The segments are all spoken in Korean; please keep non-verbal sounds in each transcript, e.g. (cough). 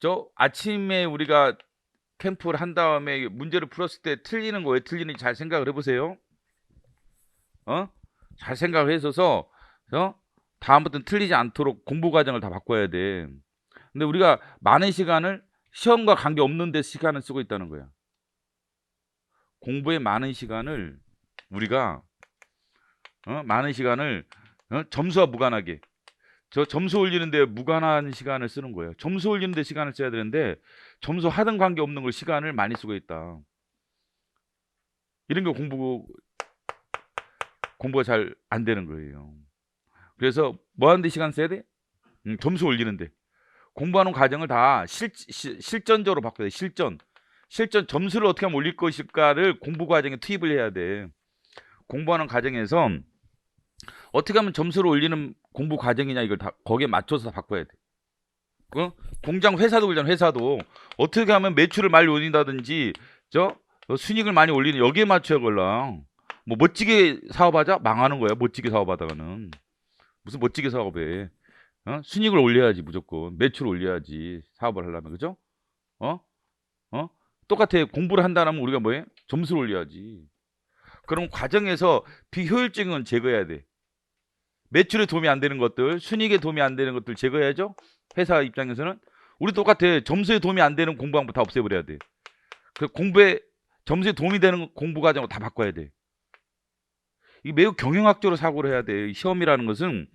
저 아침에 우리가 캠프를 한 다음에 문제를 풀었을 때 틀리는 거 왜 틀리는지 잘 생각을 해보세요. 어? 잘 생각을 해서서 어? 다음부터는 틀리지 않도록 공부 과정을 다 바꿔야 돼. 근데 우리가 많은 시간을 시험과 관계 없는 데 시간을 쓰고 있다는 거야. 공부에 많은 시간을 우리가 어? 많은 시간을 어? 점수와 무관하게 저 점수 올리는데 무관한 시간을 쓰는 거예요. 점수 올리는데 시간을 써야 되는데 점수 하등 관계 없는 걸 시간을 많이 쓰고 있다. 이런 게 공부 공부가 잘 안 되는 거예요. 그래서 뭐 하는데 시간 써야 돼? 음, 점수 올리는데 공부하는 과정을 다 실, 실, 실전적으로 바꿔야 돼. 실전. 실전 점수를 어떻게 하면 올릴 것일까를 공부 과정에 투입을 해야 돼. 공부하는 과정에서 어떻게 하면 점수를 올리는 공부 과정이냐 이걸 다 거기에 맞춰서 다 바꿔야 돼. 어? 공장 회사도 그러잖아. 회사도 어떻게 하면 매출을 많이 올린다든지 저 어, 순익을 많이 올리는 여기에 맞춰야 걸라. 뭐 멋지게 사업하자 망하는 거야. 멋지게 사업하다가는 무슨 멋지게 사업해. 어? 순익을 올려야지 무조건 매출 올려야지 사업을 하려면 그죠? 어? 어? 똑같아 공부를 한다면 우리가 뭐해? 점수를 올려야지. 그럼 과정에서 비효율적인 건 제거해야 돼. 매출에 도움이 안 되는 것들, 순익에 도움이 안 되는 것들 제거해야죠. 회사 입장에서는 우리 똑같아. 점수에 도움이 안 되는 공부 방법 다 없애버려야 돼. 그 공부에 점수에 도움이 되는 공부 과정을 다 바꿔야 돼. 이 매우 경영학적으로 사고를 해야 돼. 시험이라는 것은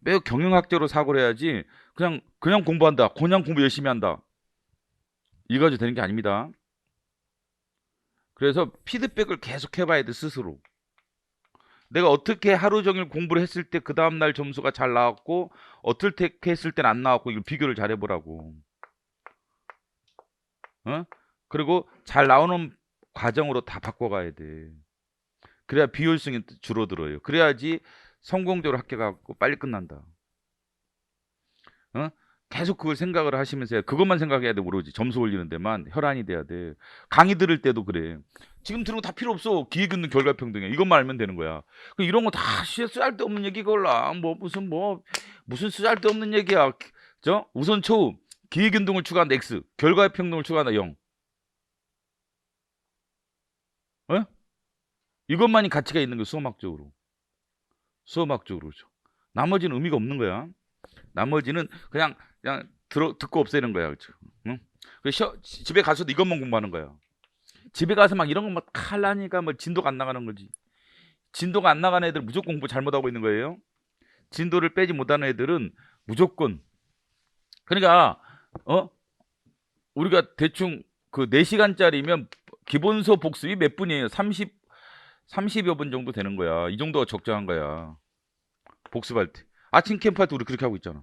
매우 경영학적으로 사고를 해야지 그냥 그냥 공부한다. 그냥 공부 열심히 한다. 이거 가지고 되는 게 아닙니다. 그래서 피드백을 계속 해봐야 돼 스스로. 내가 어떻게 하루 종일 공부를 했을 때 그 다음 날 점수가 잘 나왔고 어떻게 했을 땐 안 나왔고 이걸 비교를 잘 해보라고. 어? 그리고 잘 나오는 과정으로 다 바꿔가야 돼. 그래야 비효율성이 줄어들어요. 그래야지 성공적으로 합격하고 빨리 끝난다. 어? 계속 그걸 생각을 하시면서 그것만 생각해야 돼 오로지 점수 올리는 데만 혈안이 돼야 돼. 강의 들을 때도 그래. 지금 들은 거 다 필요 없어. 기획 있는 결과 평등에 이것만 알면 되는 거야. 그 이런 거다 쓸데없는 얘기 걸라. 뭐 무슨 뭐 무슨 쓸데없는 얘기야. 저 우선 초음 기획 운동을 추가한다 X 결과 평등을 추가한다 0. 어? 이것만이 가치가 있는 거 수험학적으로. 수험학적으로 그죠. 나머지는 의미가 없는 거야. 나머지는 그냥 그냥 들어 듣고 없애는 거야. 그죠. 응? 그 시, 집에 가서도 이것만 공부하는 거야. 집에 가서 막 이런 거막 칼라니까 뭐 진도가 안 나가는 거지. 진도가 안 나가는 애들 무조건 공부 잘못하고 있는 거예요. 진도를 빼지 못하는 애들은 무조건 그러니까 어 우리가 대충 그 4시간짜리면 기본서 복습이 몇 분이에요? 30 30여 분 정도 되는 거야. 이 정도가 적정한 거야. 복습할 때. 아침 캠프 할 때 우리 그렇게 하고 있잖아.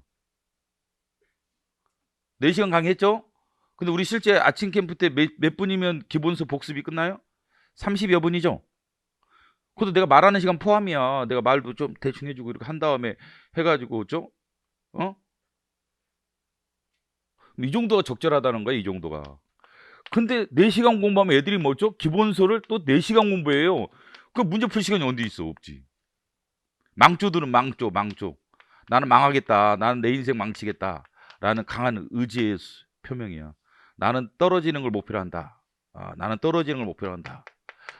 4시간 강의했죠? 근데 우리 실제 아침 캠프 때 몇, 몇 분이면 기본서 복습이 끝나요? 30여 분이죠? 그것도 내가 말하는 시간 포함이야. 내가 말도 좀 대충 해주고 이렇게 한 다음에 해가지고 좀 어? 이 정도가 적절하다는 거야, 이 정도가. 근데 4시간 공부하면 애들이 뭐죠? 기본서를 또 4시간 공부해요. 그 문제 풀 시간이 어디 있어? 없지. 망조들은 망조, 망조. 나는 망하겠다. 나는 내 인생 망치겠다. 라는 강한 의지의 수- 표명이야. 나는 떨어지는 걸 목표로 한다. 아, 나는 떨어지는 걸 목표로 한다.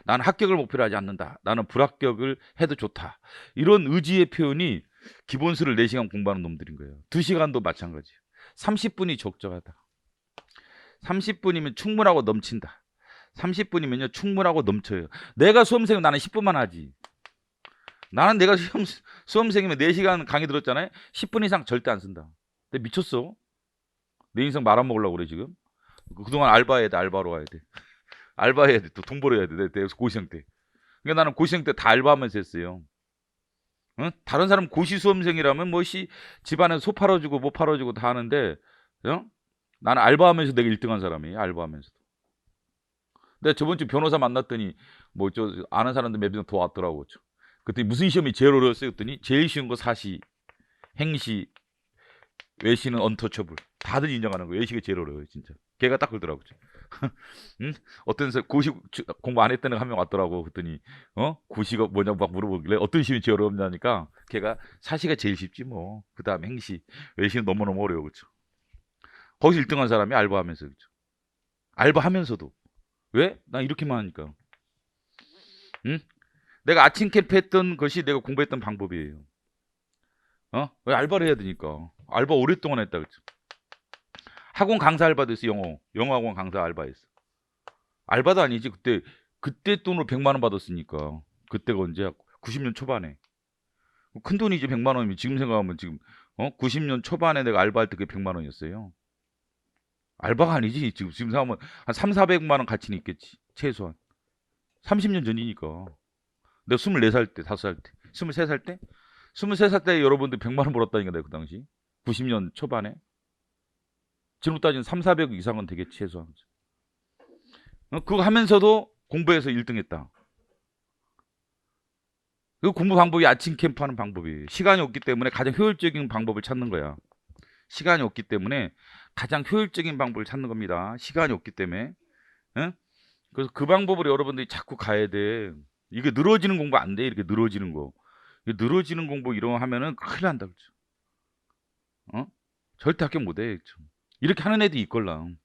나는 합격을 목표로 하지 않는다. 나는 불합격을 해도 좋다. 이런 의지의 표현이 기본서를 4시간 공부하는 놈들인 거예요. 2시간도 마찬가지. 30분이 적절하다. 30분이면 충분하고 넘친다. 30분이면요 충분하고 넘쳐요. 내가 수험생이면 나는 10분만 하지. 나는 내가 시험, 수험생이면 4시간 강의 들었잖아요. 10분 이상 절대 안 쓴다. 근데 미쳤어. 내 인생 말아먹으려고 그래 지금. 그동안 알바해야 돼. 알바로 와야 돼. (laughs) 알바해야 돼. 또 돈 벌어야 돼. 내, 내 고시생 때. 그러니까 나는 고시생 때 다 알바하면서 했어요. 응? 다른 사람 고시 수험생이라면 뭐시 집안에 소 팔아주고 뭐 팔아주고 다 하는데 어? 나는 알바하면서 내가 1등한 사람이에요. 알바하면서도. 내가 저번 주 변호사 만났더니 뭐 저 아는 사람들 몇명더 왔더라고. 그랬더니 무슨 시험이 제일 어려웠어요? 그랬더니 제일 쉬운 거 사시, 행시, 외시는 언터처블. 다들 인정하는 거예요. 외시가 제일 어려워요, 진짜. 걔가 딱 그러더라고. (laughs) 응? 어떤 사 고시 주- 공부 안 했다는 한 명 왔더라고. 그랬더니 어? 고시가 뭐냐고 막 물어보길래 어떤 시험이 제일 어렵냐니까 걔가 사시가 제일 쉽지 뭐. 그다음에 행시, 외시는 너무너무 어려워. 그렇죠? 거기서 1등 한 사람이 알바하면서 그죠. 알바하면서도 왜? 나 이렇게만 하니까. 응? 내가 아침 캠프 했던 것이 내가 공부했던 방법이에요. 어? 왜 알바를 해야 되니까. 알바 오랫동안 했다 그죠. 학원 강사 알바도 했어 영어. 영어 학원 강사 알바했어. 알바도 아니지 그때 그때 돈으로 100만 원 받았으니까. 그때가 언제? 90년 초반에. 큰 돈이지 100만 원이면 지금 생각하면 지금 어? 90년 초반에 내가 알바할 때 그게 100만 원이었어요. 알바가 아니지. 지금 지금 생각하면 한 3, 400만 원 가치는 있겠지. 최소한. 30년 전이니까. 내가 24살 때, 5살 때, 23살 때? 23살 때 여러분들 100만 원 벌었다니까 내가 그 당시. 90년 초반에. 지금 따지면 3, 400 이상은 되겠지, 최소한. 어, 그거 하면서도 공부해서 1등 했다. 그 공부 방법이 아침 캠프 하는 방법이에요. 시간이 없기 때문에 가장 효율적인 방법을 찾는 거야. 시간이 없기 때문에 가장 효율적인 방법을 찾는 겁니다. 시간이 없기 때문에. 응? 그래서 그 방법으로 여러분들이 자꾸 가야 돼. 이게 늘어지는 공부 안 돼. 이렇게 늘어지는 거. 늘어지는 공부 이런 거 하면은 큰일 난다. 그죠? 어? 절대 합격 못 해. 그죠? 이렇게 하는 애도 있걸랑.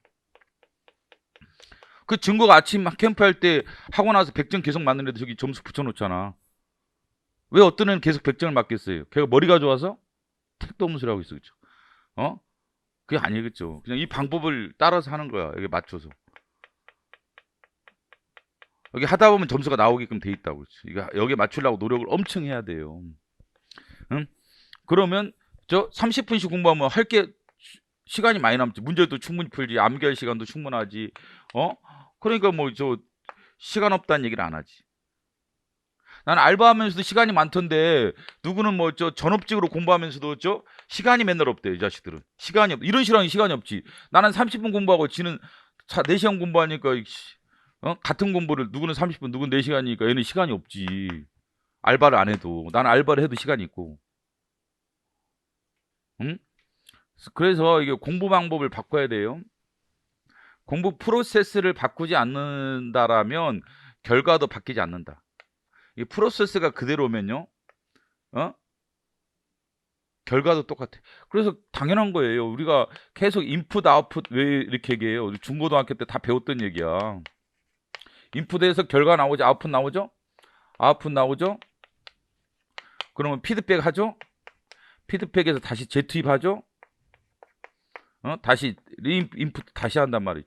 그 증거가 아침 캠프 할 때 하고 나서 100점 계속 맞는 애도 저기 점수 붙여놓잖아. 왜 어떤 애는 계속 100점을 맞겠어요? 걔가 머리가 좋아서 택도 없는 소리 하고 있어. 그죠? 어? 그게 아니겠죠. 그냥 이 방법을 따라서 하는 거야. 여기 맞춰서. 여기 하다 보면 점수가 나오게끔 돼 있다고. 그렇지. 이거 여기 맞추려고 노력을 엄청 해야 돼요. 응? 그러면 저 30분씩 공부하면 할 게 시간이 많이 남지. 문제도 충분히 풀지. 암기할 시간도 충분하지. 어? 그러니까 뭐 저 시간 없다는 얘기를 안 하지. 나는 알바하면서도 시간이 많던데 누구는 뭐 저 전업직으로 공부하면서도 저 시간이 맨날 없대 이 자식들은 시간이 없 이런 식으로 시간이 없지 나는 30분 공부하고 지는 차 4시간 공부하니까 어? 같은 공부를 누구는 30분 누구는 4시간이니까 얘는 시간이 없지 알바를 안 해도 나는 알바를 해도 시간이 있고 응? 그래서 이게 공부 방법을 바꿔야 돼요 공부 프로세스를 바꾸지 않는다라면 결과도 바뀌지 않는다 이 프로세스가 그대로면요, 어? 결과도 똑같아. 그래서 당연한 거예요. 우리가 계속 인풋, 아웃풋 왜 이렇게 얘기해요? 우리 중고등학교 때 다 배웠던 얘기야. 인풋에서 결과 나오죠? 아웃풋 나오죠? 아웃풋 나오죠? 그러면 피드백 하죠? 피드백에서 다시 재투입하죠? 어? 다시 리 인풋 다시 한단 말이죠.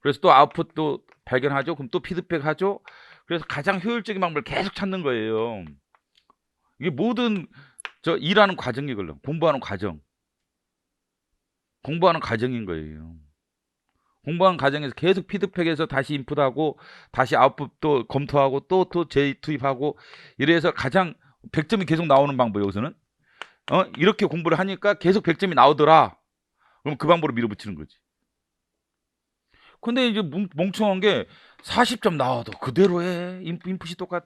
그래서 또 아웃풋도 발견하죠? 그럼 또 피드백 하죠? 그래서 가장 효율적인 방법을 계속 찾는 거예요. 이게 모든 저 일하는 과정이걸요. 공부하는 과정. 공부하는 과정인 거예요. 공부하는 과정에서 계속 피드백해서 다시 인풋하고 다시 아웃풋도 검토하고 또또 재투입하고 이래서 가장 100점이 계속 나오는 방법 여기서는 어 이렇게 공부를 하니까 계속 100점이 나오더라. 그럼 그 방법으로 밀어붙이는 거지. 근데 이제 뭉- 멍청한 게 40점 나와도 그대로 해. 인- 인풋이 똑같아.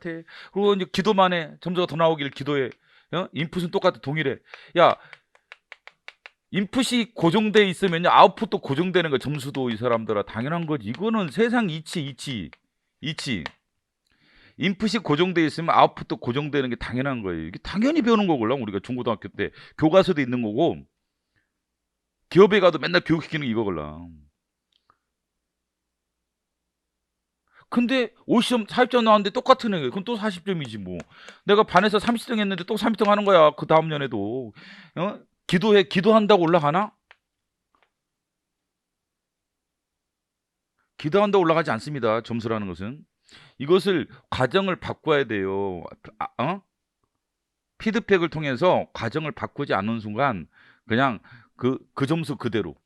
그리고 이제 기도만 해. 점수가 더 나오기를 기도해. 어? 인풋은 똑같아. 동일해. 야, 인풋이 고정돼 있으면 아웃풋도 고정되는 거 점수도 이 사람들아 당연한 거지. 이거는 세상 이치 이치 이치. 인풋이 고정돼 있으면 아웃풋도 고정되는 게 당연한 거예요. 이게 당연히 배우는 거걸라 우리가 중고등학교 때 교과서도 있는 거고 기업에 가도 맨날 교육시키는 게 이거걸라. 근데 50점, 40점 나왔는데 똑같은 애. 그럼 또 40점이지 뭐. 내가 반에서 30등 했는데 또 30등 하는 거야. 그 다음 년에도. 어? 기도해, 기도한다고 올라가나? 기도한다고 올라가지 않습니다. 점수라는 것은. 이것을 과정을 바꿔야 돼요. 아, 어? 피드백을 통해서 과정을 바꾸지 않는 순간 그냥 그, 그 점수 그대로.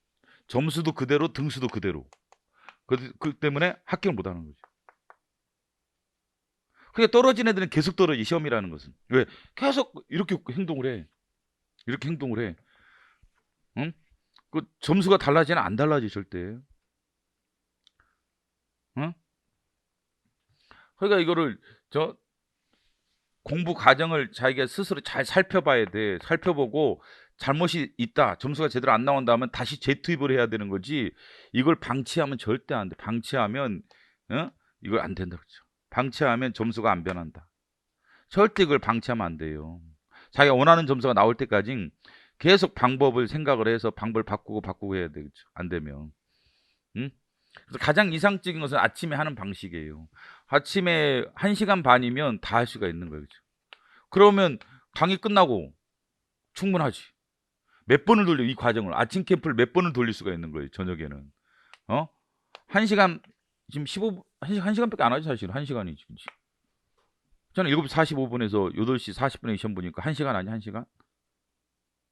점수도 그대로, 등수도 그대로. 그, 그 때문에 합격을 못 하는 거죠. 그게 떨어진 애들은 계속 떨어지 시험이라는 것은 왜 계속 이렇게 행동을 해 이렇게 행동을 해 응? 그 점수가 달라지는 안 달라지 절대 응? 그러니까 이거를 저 공부 과정을 자기가 스스로 잘 살펴봐야 돼 살펴보고 잘못이 있다 점수가 제대로 안 나온다면 다시 재투입을 해야 되는 거지 이걸 방치하면 절대 안 돼 방치하면 어? 이걸 안 된다 그죠 방치하면 점수가 안 변한다. 절대 그걸 방치하면 안 돼요. 자기가 원하는 점수가 나올 때까지 계속 방법을 생각을 해서 방법을 바꾸고 바꾸고 해야 되겠죠. 안 되면. 응? 그래서 가장 이상적인 것은 아침에 하는 방식이에요. 아침에 1시간 반이면 다 할 수가 있는 거예요. 그죠? 그러면 강의 끝나고 충분하지. 몇 번을 돌려 이 과정을 아침 캠프를 몇 번을 돌릴 수가 있는 거예요. 저녁에는. 어? 1시간 지금 15 1시간, 1시간밖에 안 하죠, 사실은. 1시간이지. 그치? 저는 7시 45분에서 8시 40분에 시험 보니까 1시간 아니야, 1시간?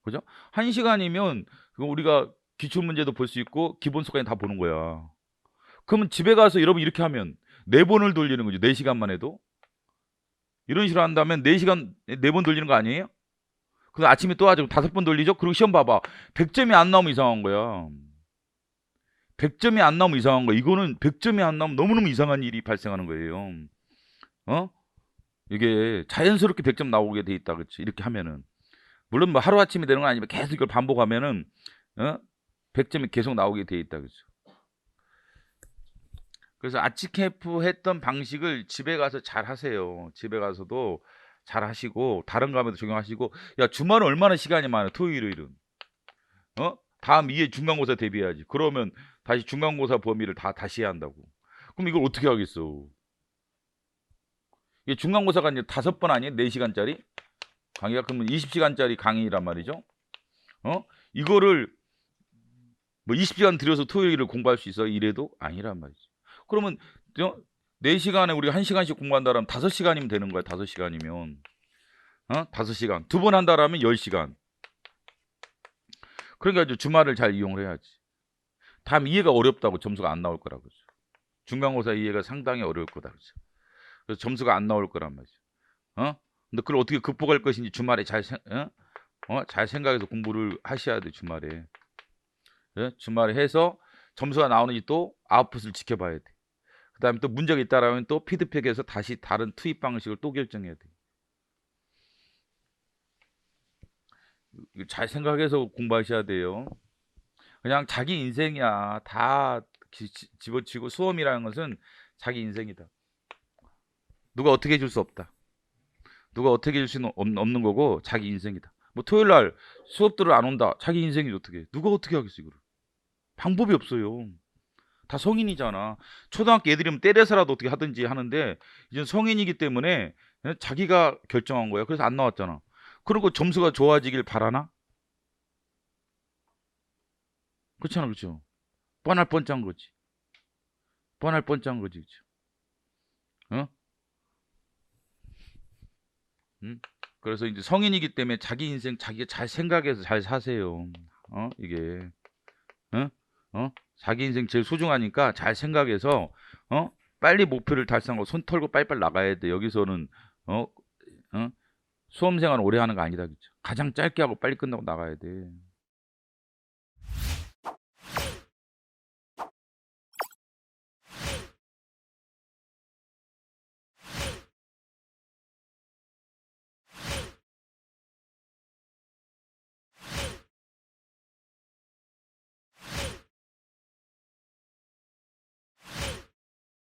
그죠? 1시간이면 우리가 기출 문제도 볼 수 있고 기본 수까지 다 보는 거야. 그러면 집에 가서 여러분 이렇게 하면 네 번을 돌리는 거죠. 4시간만 해도. 이런 식으로 한다면 4시간 네 번 돌리는 거 아니에요? 그 아침에 또 하죠. 다섯 번 돌리죠. 그리고 시험 봐봐. 100점이 안 나오면 이상한 거야. 100점이 안 나오면 이상한 거야. 이거는 100점이 안 나오면 너무너무 이상한 일이 발생하는 거예요. 어? 이게 자연스럽게 100점 나오게 돼 있다. 그렇지? 이렇게 하면은. 물론 뭐 하루아침에 되는 건 아니지만 계속 이걸 반복하면은 어? 100점이 계속 나오게 돼 있다. 그렇죠? 그래서 아치 캠프 했던 방식을 집에 가서 잘 하세요. 집에 가서도 잘 하시고 다른 과목도 적용하시고 야 주말은 얼마나 시간이 많아? 토요일 일은 어? 다음 2회 중간고사 대비해야지. 그러면 다시 중간고사 범위를 다 다시 해야 한다고. 그럼 이걸 어떻게 하겠어? 이게 중간고사가 이제 다섯 번 아니에요? 4시간짜리? 강의가 그러면 20시간짜리 강의란 말이죠. 어? 이거를 뭐 20시간 들여서 토요일을 공부할 수 있어? 이래도? 아니란 말이지 그러면 어? 4시간에 우리가 1시간씩 공부한다라면 5시간이면 되는 거야. 5시간이면. 어? 5시간. 두 번 한다라면 10시간. 그러니까 이제 주말을 잘 이용을 해야지. 다음 이해가 어렵다고 점수가 안 나올 거라고 그러죠. 중간고사 이해가 상당히 어려울 거다 그러죠. 그래서 점수가 안 나올 거란 말이죠. 어? 근데 그걸 어떻게 극복할 것인지 주말에 잘, 생- 어? 어? 잘 생각해서 공부를 하셔야 돼, 주말에. 예? 주말에 해서 점수가 나오는지 또 아웃풋을 지켜봐야 돼. 그다음에 또 문제가 있다라면 또 피드백에서 다시 다른 투입 방식을 또 결정해야 돼. 잘 생각해서 공부하셔야 돼요. 그냥 자기 인생이야. 다 집어치고 수험이라는 것은 자기 인생이다. 누가 어떻게 해줄 수 없다. 누가 어떻게 해줄 수는 없- 없는 거고 자기 인생이다. 뭐 토요일 날 수업 들을 안 온다. 자기 인생이 어떻게? 해. 누가 어떻게 하겠어 이거를? 방법이 없어요. 다 성인이잖아. 초등학교 애들이면 때려서라도 어떻게 하든지 하는데 이제 성인이기 때문에 예, 자기가 결정한 거야. 그래서 안 나왔잖아. 그리고 점수가 좋아지길 바라나? 그렇잖아, 그렇죠? 뻔할 뻔짠 거지. 뻔할 뻔짠 거지, 그렇죠? 어? 응? 그래서 이제 성인이기 때문에 자기 인생 자기가 잘 생각해서 잘 사세요. 어? 이게 어? 어? 자기 인생 제일 소중하니까 잘 생각해서 어? 빨리 목표를 달성하고 손 털고 빨리빨리 나가야 돼. 여기서는 어? 어? 수험 생활 오래 하는 거 아니다. 그죠? 가장 짧게 하고 빨리 끝나고 나가야 돼.